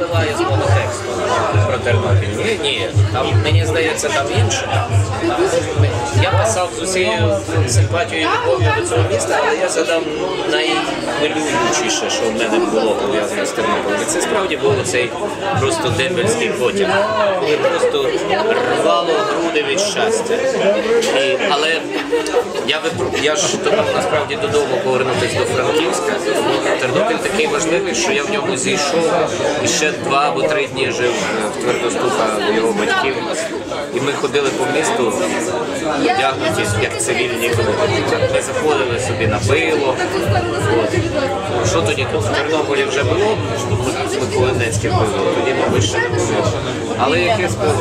这个花 про Тернопіль. Ні, ні. Там мені здається, там інше. Я писав з усією симпатією і любов'ю до цього міста, але я задав найхвилюючіше, що в мене було пов'язане з Тернополем. Це справді був цей просто дембельський потяг. І просто рвало груди від щастя. І, але я, я ж думав насправді додому повернутися до Франківська. Тернопіль такий важливий, що я в ньому зійшов і ще два або три дні жив в Твердоступа у його батьків. І ми ходили по місту, вдягнуті як цивільні. Ми заходили собі на пиво. Що тоді тут в Тернополі вже було? Миколинецьке пиво, тоді, мабуть, ще не було. Але якесь пиво.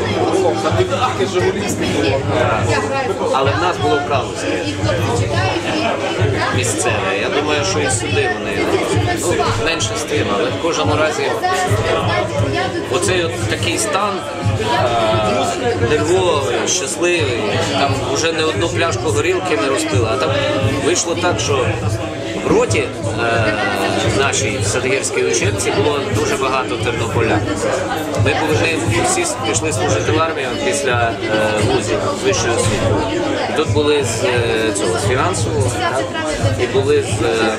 Але в нас було калузьке місцеве. Я думаю, що і сюди вони ну, менше з тим, але в кожному разі оцей от такий стан е, нервовий, щасливий. Там вже не одну пляшку горілки не розпили, а там вийшло так, що в роті е, нашій садгірській учебці було дуже багато тернополян. Ми ми всі пішли служити в армію після е, вузів вищої освіти. Тут були з е, цього з фінансового, так? і були з е,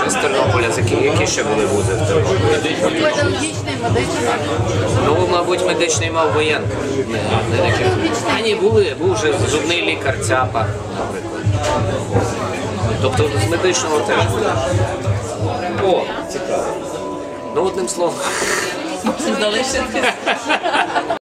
ще з Тернополя, які, ще були вузи в Тернополі. Ну, мабуть, медичний мав не. А ні, були, був вже зубний лікар Цяпа, наприклад. Тобто з медичного теж були. О, цікаво. Ну, одним словом. Залишити.